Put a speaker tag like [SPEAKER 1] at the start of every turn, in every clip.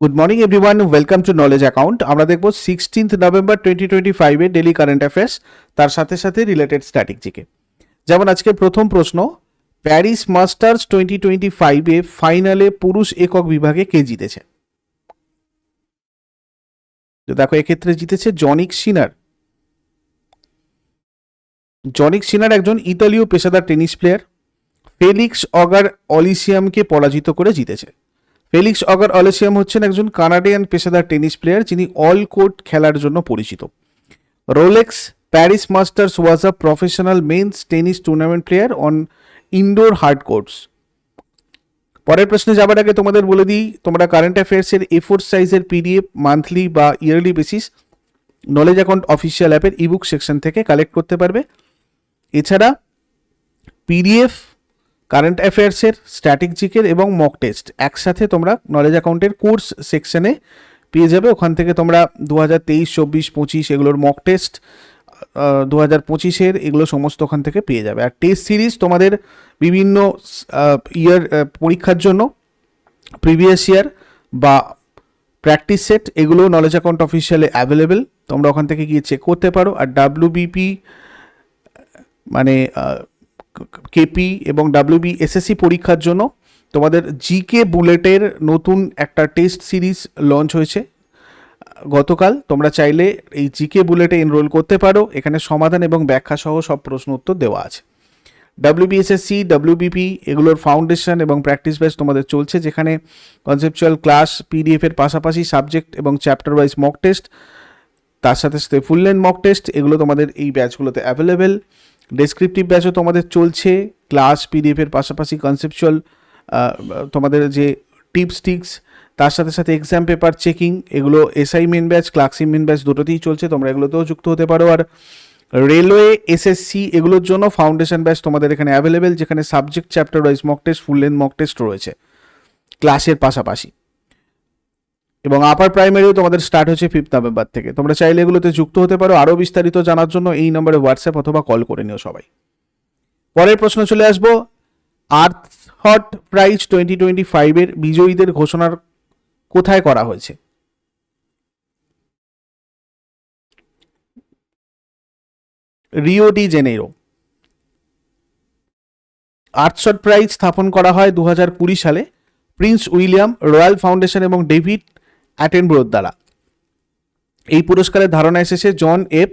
[SPEAKER 1] Good morning everyone welcome to knowledge account আমরা দেখব sixteenth November twenty twenty ফাইভে daily current affairs তার সাথে সাথে রিলেটেড স্ট্র্যাটেজিকে যেমন আজকে প্রথম প্রশ্ন প্যারিস মাস্টার্স টোয়েন্টি টোয়েন্টি ফাইভে ফাইনালে পুরুষ একক বিভাগে কে জিতেছে? তো দেখো, এক্ষেত্রে জিতেছে জনিক সিনার জনিক সিনার একজন ইতালীয় পেশাদার টেনিস প্লেয়ার। ফেলিক্স অগার অলিসিয়ামকে পরাজিত করে জিতেছে। ফেলিক্স অগার অলিসিয়াম হচ্ছেন একজন কানাডিয়ান পেশাদার টেনিস প্লেয়ার যিনি অল কোর্ট খেলার জন্য পরিচিত। Rolex Paris Masters was a professional men's tennis tournament player on indoor hard courts. পরের প্রশ্নে যাবার আগে তোমাদের বলে দিই, তোমরা কারেন্ট অ্যাফেয়ার্সের এ ফোর সাইজের পিডিএফ মান্থলি বা yearly basis knowledge account official অ্যাপের ইবুক সেকশন থেকে কালেক্ট করতে পারবে। এছাড়া পিডিএফ কারেন্ট অ্যাফেয়ার্সের স্ট্র্যাটেজিকের এবং মক টেস্ট একসাথে তোমরা নলেজ অ্যাকাউন্টের কোর্স সেকশনে পেয়ে যাবে। ওখান থেকে তোমরা দু হাজার তেইশ, চব্বিশ, পঁচিশ এগুলোর মক টেস্ট দু হাজার পঁচিশের এগুলো সমস্ত ওখান থেকে পেয়ে যাবে। আর টেস্ট সিরিজ তোমাদের বিভিন্ন ইয়ার পরীক্ষার জন্য প্রিভিয়াস ইয়ার বা প্র্যাকটিস সেট এগুলো নলেজ অ্যাকাউন্ট অফিসিয়ালে অ্যাভেলেবেল তোমরা ওখান থেকে গিয়ে চেক করতে পারো। আর ডাব্লিউবিপি মানে কেপি এবং ডাব্লিউবি এসএসসি পরীক্ষার জন্য তোমাদের জিকে বুলেটের নতুন একটা টেস্ট সিরিজ লঞ্চ হয়েছে। গতকাল তোমরা চাইলে এই জিকে বুলেটে এনরোল করতে পারো। এখানে সমাধান এবং ব্যাখ্যা সহ সব প্রশ্ন উত্তর দেওয়া আছে। ডাব্লিউবিএসএসসি ডাব্লিউবিপি এগুলোর ফাউন্ডেশন এবং প্র্যাকটিস ব্যাচ তোমাদের চলছে, যেখানে কনসেপচুয়াল ক্লাস পিডিএফের পাশাপাশি সাবজেক্ট এবং চ্যাপ্টার ওয়াইজ মক টেস্ট তার সাথে সাথে ফুল লেন মক টেস্ট এগুলো তোমাদের এই ব্যাচগুলোতে অ্যাভেলেবেল ডেসক্রিপটিভ ব্যাচও তোমাদের চলছে ক্লাস পিডিএফের পাশাপাশি কনসেপচুয়াল তোমাদের যে টিপস টিক্স তার সাথে সাথে এক্সাম পেপার চেকিং এগুলো এসআই মেন ব্যাচ ক্লাসি মেন ব্যাচ দুটোতেই চলছে, তোমরা এগুলোতেও যুক্ত হতে পারো। আর রেলওয়ে এসএসসি এগুলোর জন্য ফাউন্ডেশন ব্যাচ তোমাদের এখানে অ্যাভেলেবেল যেখানে subject chapter wise mock test full length mock test রয়েছে ক্লাসের পাশাপাশি। এবং আপার প্রাইমারিও তোমাদের স্টার্ট হচ্ছে ফিফথ নভেম্বর থেকে। তোমরা চাইলে এগুলোতে যুক্ত হতে পারো। আরও বিস্তারিত জানার জন্য এই নম্বরে হোয়াটসঅ্যাপ অথবা কল করে নিও সবাই। পরের প্রশ্ন চলে আসব। Earthshot prize twenty twenty ফাইভের বিজয়ীদের ঘোষণার কোথায় করা হয়েছে? Rio de Janeiro. Earthshot prize স্থাপন করা হয় দু সালে। প্রিন্স উইলিয়াম, রয়্যাল ফাউন্ডেশন এবং ডেভিড অ্যাটেনব্রোর দ্বারা। এই পুরস্কারের ধারণা এসেছে জন এফ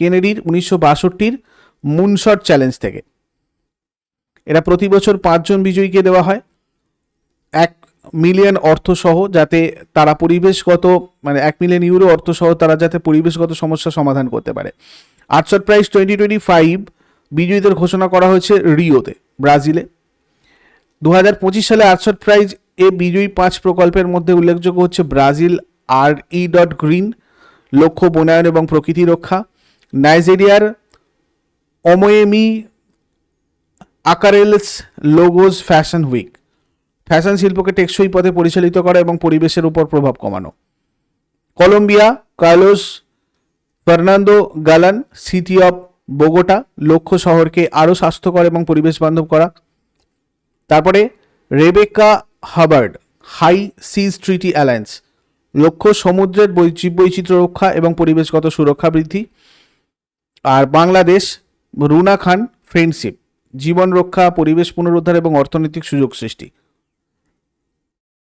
[SPEAKER 1] কেনেডির উনিশশো বাষট্টির মুনশট চ্যালেঞ্জ থেকে। এরা প্রতি বছর পাঁচজন বিজয়ীকে দেওয়া হয়। এক মিলিয়ন অর্থসহ যাতে তারা পরিবেশগত মানে এক মিলিয়ন ইউরো অর্থসহ তারা যাতে পরিবেশগত সমস্যা সমাধান করতে পারে। Earthshot prize twenty twenty five বিজয়ীদের ঘোষণা করা হয়েছে রিওতে, ব্রাজিলে। দু হাজার পঁচিশ সালে আর্টসট প্রাইজ এ বিজয়ী পাঁচ প্রকল্পের মধ্যে উল্লেখযোগ্য হচ্ছে Brazil R E dot green, লক্ষ্য বনায়ন এবং প্রকৃতি রক্ষা, নাইজেরিয়ার Omoyemi Akerele's Lagos fashion week. Fashion শিল্পকে টেকসই পথে পরিচালিত করা এবং পরিবেশের উপর প্রভাব কমানো। Colombia, Carlos Fernando Galan, city of Bogota, লক্ষ্য শহরকে আরও স্বাস্থ্যকর এবং পরিবেশ বান্ধব করা। তারপরে Rebecca Hubbard high seas treaty alliance, লক্ষ্য সমুদ্রের বৈচিত্র্য রক্ষা এবং পরিবেশগত সুরক্ষা বৃদ্ধি, আর বাংলাদেশ রুনা খান ফ্রেন্ডশিপ, জীবন রক্ষা, পরিবেশ পুনরুদ্ধার এবং অর্থনৈতিক সুযোগ সৃষ্টি।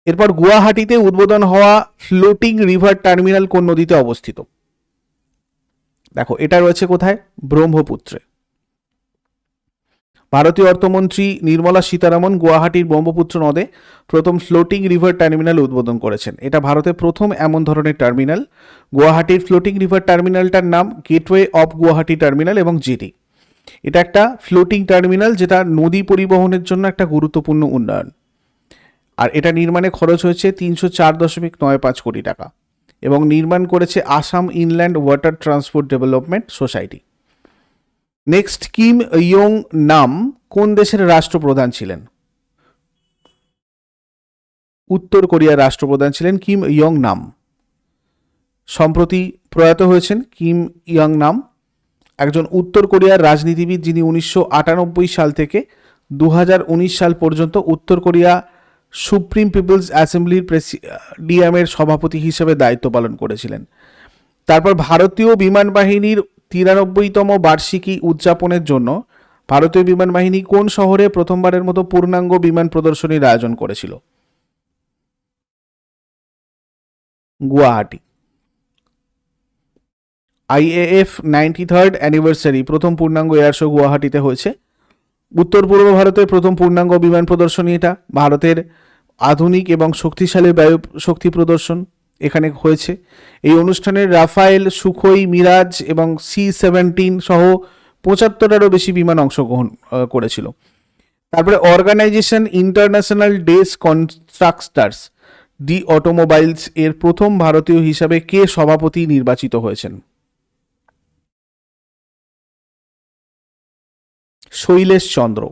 [SPEAKER 1] এরপর গুয়াহাটিতে উদ্বোধন হওয়া ফ্লোটিং রিভার টার্মিনাল কোন নদীতে অবস্থিত? দেখো, এটা রয়েছে কোথায়? ব্রহ্মপুত্রে। ভারতীয় অর্থমন্ত্রী নির্মলা সীতারামন গুয়াহাটির ব্রহ্মপুত্র নদে প্রথম ফ্লোটিং রিভার টার্মিনাল উদ্বোধন করেছেন। এটা ভারতে প্রথম এমন ধরনের টার্মিনাল। গুয়াহাটির ফ্লোটিং রিভার টার্মিনালটার নাম গেটওয়ে অফ গুয়াহাটি টার্মিনাল এবং জেটি। এটা একটা ফ্লোটিং টার্মিনাল যেটা নদী পরিবহনের জন্য একটা গুরুত্বপূর্ণ উন্নয়ন। আর এটা নির্মাণে খরচ হয়েছে তিনশো চার দশমিক নয় পাঁচ কোটি টাকা এবং নির্মাণ করেছে Assam inland water transport development society. Next Kim Yong Nam কোন দেশের রাষ্ট্রপ্রধান ছিলেন? উত্তর কোরিয়ার রাষ্ট্রপ্রধান ছিলেন কিম ইয়ং নাম সম্প্রতি প্রয়াত হয়েছেন কিম ইয়ং নাম একজন উত্তর কোরিয়ার রাজনীতিবিদ যিনি উনিশশো আটানব্বই সাল থেকে দু হাজার উনিশ সাল পর্যন্ত উত্তর কোরিয়া সুপ্রিম পিপলস অ্যাসেম্বলির প্রেসি প্রেসিডিয়ামের সভাপতি হিসেবে দায়িত্ব পালন করেছিলেন। তারপর ভারতীয় বিমান বাহিনীর তিরানব্বইতম বার্ষিকী উদযাপনের জন্য ভারতীয় বিমান বাহিনী কোন শহরে প্রথমবারের মতো পূর্ণাঙ্গ বিমান প্রদর্শনীর আয়োজন করেছিল? Guwahati. IAF ninety third anniversary, প্রথম পূর্ণাঙ্গ এয়ার শো গুয়াহাটিতে হয়েছে। উত্তর পূর্ব ভারতের প্রথম পূর্ণাঙ্গ বিমান প্রদর্শনী এটা, ভারতের আধুনিক এবং শক্তিশালী বায়ু শক্তি প্রদর্শন। এখানে হয়েছে। এই অনুষ্ঠানে রাফায়েল, সুখোই, মিরাজ এবং সি সেভেন্টিন সহ পঁচাত্তরেরও বেশি বিমান অংশগ্রহণ করেছিল। তারপরে organisation international des constructors de automobiles এর প্রথম ভারতীয় হিসাবে কে সভাপতি নির্বাচিত হয়েছেন? শৈলেশ চন্দ্র।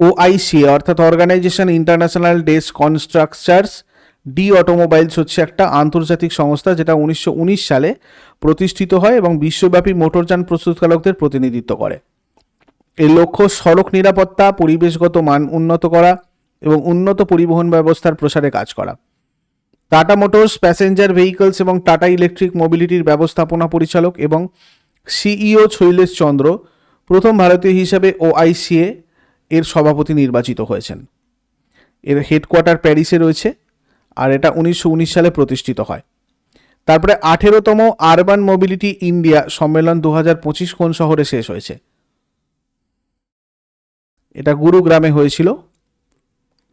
[SPEAKER 1] ওআইসি অর্থাৎ organisation internationale des constructeurs de automobiles হচ্ছে একটা আন্তর্জাতিক সংস্থা যেটা উনিশশো উনিশ সালে প্রতিষ্ঠিত হয় এবং বিশ্বব্যাপী মোটরযান প্রস্তুতকারকদের প্রতিনিধিত্ব করে। এর লক্ষ্য সড়ক নিরাপত্তা, পরিবেশগত মান উন্নত করা এবং উন্নত পরিবহন ব্যবস্থার প্রসারে কাজ করা। টাটা মোটরস, প্যাসেঞ্জার ভেহিকলস এবং টাটা ইলেকট্রিক মোবিলিটির ব্যবস্থাপনা পরিচালক এবং সিইও শৈলেশ চন্দ্র প্রথম ভারতীয় হিসাবে ওআইসিএ এর সভাপতি নির্বাচিত হয়েছেন। এর হেডকোয়ার্টার প্যারিসে রয়েছে। আর এটা উনিশশো উনিশ সালে প্রতিষ্ঠিত হয়। তারপরে আঠেরোতম আরবান মোবিলিটি ইন্ডিয়া সম্মেলন দু কোন শহরে শেষ হয়েছে? এটা গুরুগ্রামে হয়েছিল।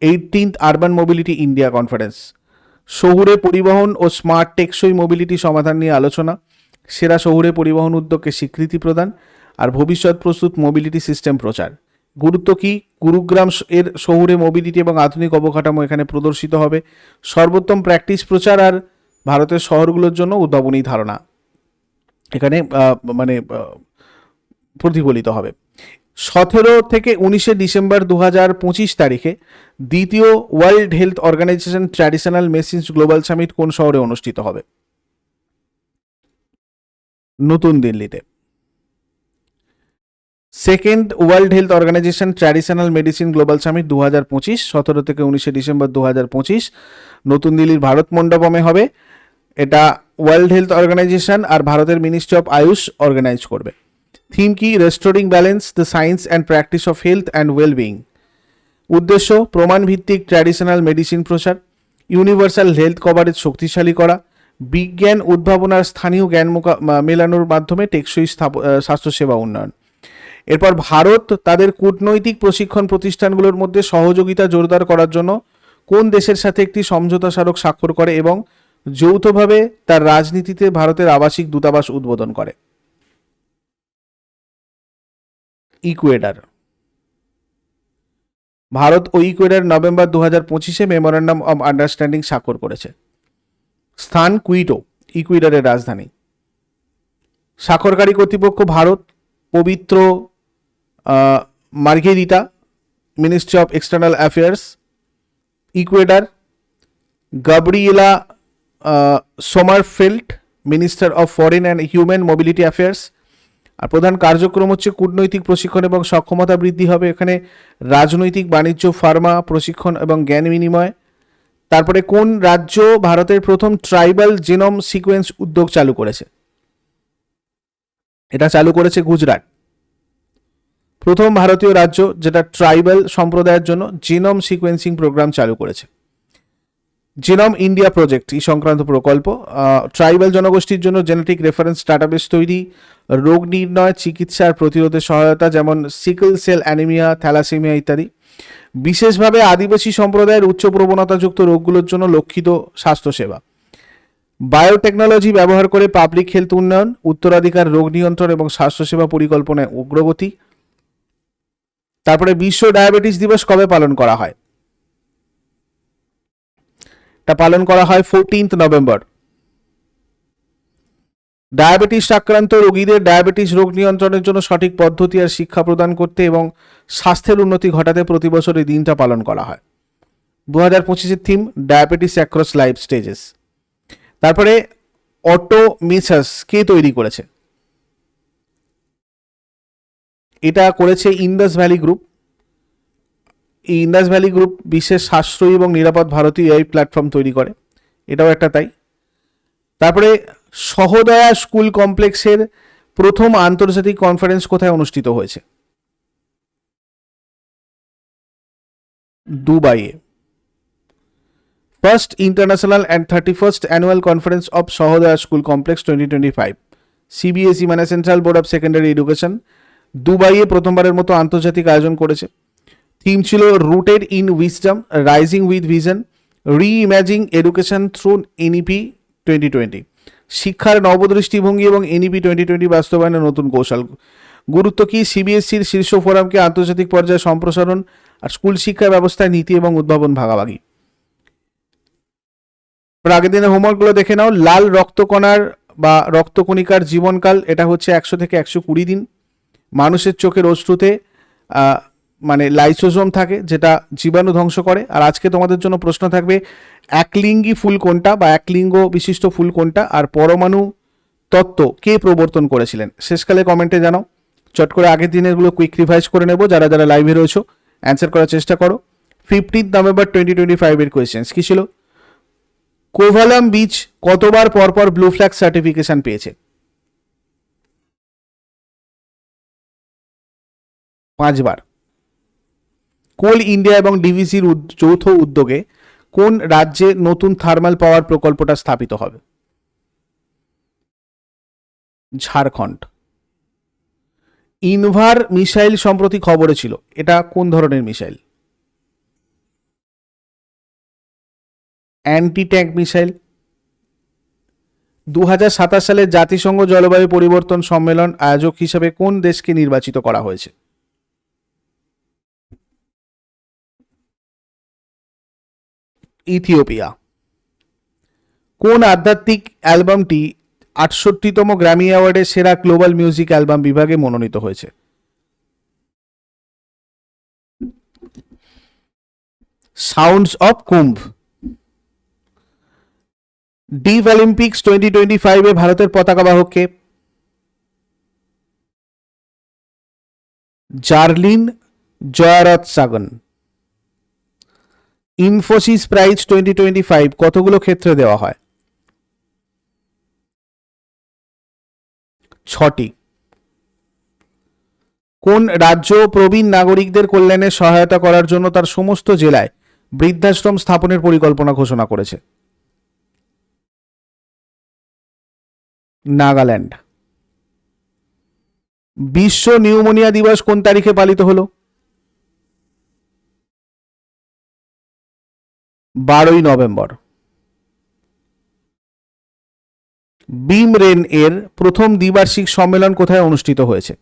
[SPEAKER 1] Eighteenth urban mobility India conference. শহুরে পরিবহন ও স্মার্ট টেকসই মোবিলিটি সমাধান নিয়ে আলোচনা। সেরা শহুরে পরিবহন উদ্যোগকে স্বীকৃতি প্রদান। আর ভবিষ্যৎ প্রস্তুত মোবিলিটি সিস্টেম প্রচার। গুরুত্ব কী? গুরুগ্রাম এর শহুরে মোবিলিটি এবং আধুনিক অবকাঠামো এখানে প্রদর্শিত হবে। সর্বোত্তম প্র্যাকটিস প্রচার আর ভারতের শহরগুলোর জন্য উদ্ভাবনী ধারণা। এখানে মানে প্রতিফলিত হবে। সতেরো থেকে উনিশে ডিসেম্বর দু হাজার পঁচিশ তারিখে দ্বিতীয় world health organisation traditional medicines global summit কোন শহরে অনুষ্ঠিত হবে? নতুন দিল্লিতে। Second world health organisation traditional medicine global summit দু হাজার পঁচিশ, সতেরো থেকে উনিশে ডিসেম্বর দু হাজার পঁচিশ। নতুন দিল্লির ভারত মণ্ডপমে হবে। এটা ওয়ার্ল্ড হেলথ অর্গানাইজেশন আর ভারতের মিনিস্ট্রি অফ আয়ুষ অর্গানাইজ করবে। থিম কি? Restoring balance, the science and practice of health and wellbeing উদ্দেশ্য প্রমাণ ভিত্তিক ট্র্যাডিশনাল মেডিসিন প্রসার, ইউনিভার্সাল হেলথ কভারেজ শক্তিশালী করা, বিজ্ঞান উদ্ভাবনার স্থানীয় জ্ঞান মেলানোর মাধ্যমে টেকসই স্থাপ- স্বাস্থ্যসেবা উন্নয়ন। এরপর ভারত তাদের কূটনৈতিক প্রশিক্ষণ প্রতিষ্ঠানগুলোর মধ্যে সহযোগিতা জোরদার করার জন্য কোন দেশের সাথে একটি সমঝোতা স্মারক স্বাক্ষর করে এবং যৌথভাবে তার রাজনীতিতে ভারতের আবাসিক দূতাবাস উদ্বোধন করে? ইকুয়েডার। ভারত ও ইকুয়েডার নভেম্বর দু হাজার পঁচিশে মেমোরান্ডাম অব আন্ডারস্ট্যান্ডিং স্বাক্ষর করেছে। স্থান কুইটো, ইকুয়েডারের রাজধানী। স্বাক্ষরকারী কর্তৃপক্ষ Bharat, Pabitra ah, Margherita ministry of external affairs Ecuador Gabriela Sommerfeld minister of foreign and human mobility affairs আর প্রধান কার্যক্রম হচ্ছে কূটনৈতিক প্রশিক্ষণ এবং সক্ষমতা বৃদ্ধি হবে এখানে রাজনৈতিক বাণিজ্য ফার্মা প্রশিক্ষণ এবং জ্ঞান বিনিময়। তারপরে কোন রাজ্য ভারতের প্রথম ট্রাইবাল জেনম সিকোয়েন্স উদ্যোগ চালু করেছে? এটা চালু করেছে গুজরাট। প্রথম ভারতীয় রাজ্য যেটা ট্রাইবাল সম্প্রদায়ের জন্য জিনোম সিকোয়েন্সিং প্রোগ্রাম চালু করেছে। জিনোম ইন্ডিয়া প্রজেক্ট, এই সংক্রান্ত প্রকল্প ট্রাইবাল জনগোষ্ঠীর জন্য জেনেটিক রেফারেন্স ডাটাবেস তৈরি, রোগ নির্ণয় চিকিৎসা আর প্রতিরোধে সহায়তা যেমন সিকল সেল অ্যানিমিয়া, থ্যালাসেমিয়া ইত্যাদি। বিশেষভাবে আদিবাসী সম্প্রদায়ের উচ্চ প্রবণতাযুক্ত রোগগুলোর জন্য লক্ষিত স্বাস্থ্যসেবা। বায়োটেকনোলজি ব্যবহার করে পাবলিক হেলথ উন্নয়ন, উত্তরাধিকার, রোগ নিয়ন্ত্রণ এবং স্বাস্থ্যসেবা পরিকল্পনায় অগ্রগতি তারপরে বিশ্ব ডায়াবেটিস দিবস কবে পালন করা হয়? এটা পালন করা হয় ফোরটিন্থ নভেম্বর ডায়াবেটিস আক্রান্ত রোগীদের ডায়াবেটিস রোগ নিয়ন্ত্রণের জন্য সঠিক পদ্ধতি আর শিক্ষা প্রদান করতে এবং স্বাস্থ্যের উন্নতি ঘটাতে প্রতি বছর এই দিনটা পালন করা হয়। দু হাজার পঁচিশের theme, diabetes across life stages. তারপরে অটো মিসাস কে তৈরি করেছে? এটা করেছে ইন্দাস ভ্যালি গ্রুপ এই ইন্দাস ভ্যালি গ্রুপ বিশ্বের সাশ্রয়ী এবং নিরাপদ ভারতীয় এআই প্ল্যাটফর্ম তৈরি করে। এটাও একটা তাই। তারপরে সহদয়া স্কুল কমপ্লেক্সের প্রথম আন্তর্জাতিক কনফারেন্স কোথায় অনুষ্ঠিত হয়েছে? দুবাইয়ে। First international and thirty first annual conference of Sahodaya school complex twenty twenty five CBSE মানে central board of secondary education দুবাইয়ে প্রথমবারের মতো আন্তর্জাতিক আয়োজন করেছে। থিম ছিল rooted in wisdom rising with vision reimagining education through NEP twenty twenty শিক্ষার নবদৃষ্টিভঙ্গি এবং এনইপি টোয়েন্টি টোয়েন্টি বাস্তবায়নের নতুন কৌশল। গুরুত্ব কি? সিবিএসসির শীর্ষ ফোরামকে আন্তর্জাতিক পর্যায়ে সম্প্রসারণ আর স্কুল শিক্ষা ব্যবস্থায় নীতি এবং উদ্ভাবন ভাগাভাগি। আগের দিনের হোমওয়ার্কগুলো দেখে নাও। লাল রক্তকণার বা রক্তকণিকার জীবনকাল, এটা হচ্ছে একশো থেকে একশো কুড়ি দিন। মানুষের চোখের অশ্রুতে মানে লাইসোজোম থাকে, যেটা জীবাণু ধ্বংস করে। আর আজকে তোমাদের জন্য প্রশ্ন থাকবে, একলিঙ্গি ফুল কোনটা বা একলিঙ্গ বিশিষ্ট ফুল কোনটা? আর পরমাণু তত্ত্ব কে প্রবর্তন করেছিলেন? শেষকালে কমেন্টে জানাও। চট করে আগের দিনেরগুলো কুইক রিভাইজ করে নেব, যারা যারা লাইভে রয়েছো। অ্যান্সার করার চেষ্টা করো। ফিফটিন্থ নভেম্বর টোয়েন্টি টোয়েন্টি ফাইভের কোয়েশ্চেন্স। কী ছিল? কোভালাম বিচ কতবার পরপর ব্লু ফ্ল্যাগ সার্টিফিকেশন পেয়েছে? পাঁচবার। কোল ইন্ডিয়া এবং ডিভিসির যৌথ উদ্যোগে কোন রাজ্যে নতুন থার্মাল পাওয়ার প্রকল্পটা স্থাপিত হবে? ঝাড়খণ্ড। ইনভার মিসাইল সম্প্রতি খবরে ছিল, এটা কোন ধরনের মিসাইল? অ্যান্টি ট্যাঙ্ক মিসাইল দু সালে জাতিসংঘ জলবায়ু পরিবর্তন সম্মেলন আয়োজক হিসেবে কোন দেশকে নির্বাচিত করা হয়েছে? ইথিওপিয়া। কোন আধ্যাত্মিক অ্যালবামটি আটষট্টিতম গ্র্যামি অ্যাওয়ার্ডের সেরা গ্লোবাল মিউজিক অ্যালবাম বিভাগে মনোনীত হয়েছে? Sounds of Kumbh. Deaf Olympics twenty twenty ফাইভে ভারতের পতাকা বাহককে। Jerlin Jayaratchagan Infosys prize twenty twenty five কতগুলো ক্ষেত্রে দেওয়া হয়? ছটি। কোন রাজ্য প্রবীণ নাগরিকদের কল্যাণে সহায়তা করার জন্য তার সমস্ত জেলায় বৃদ্ধাশ্রম স্থাপনের পরিকল্পনা ঘোষণা করেছে? নাগাল্যান্ড। বিশ্ব নিউমোনিয়া দিবস কোন তারিখে পালিত হলো? বারোই নভেম্বর। বিম রেন এর প্রথম দ্বিবার্ষিক সম্মেলন কোথায় অনুষ্ঠিত হয়েছে?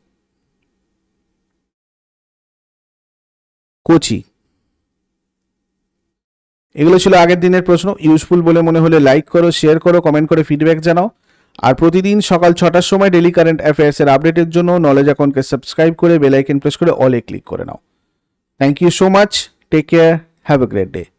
[SPEAKER 1] কোচি। এগুলো ছিল আগের দিনের প্রশ্ন। ইউজফুল বলে মনে হলে লাইক করো শেয়ার করো কমেন্ট করে ফিডব্যাক জানাও। আর প্রতিদিন সকাল ছটার সময় ডেলি কারেন্ট অ্যাফেয়ার্সের আপডেটের জন্য নলেজ অ্যাকাউন্টকে সাবস্ক্রাইব করে বেল প্রেস করে অলে ক্লিক করে নাও। Thank you so much take care have a great day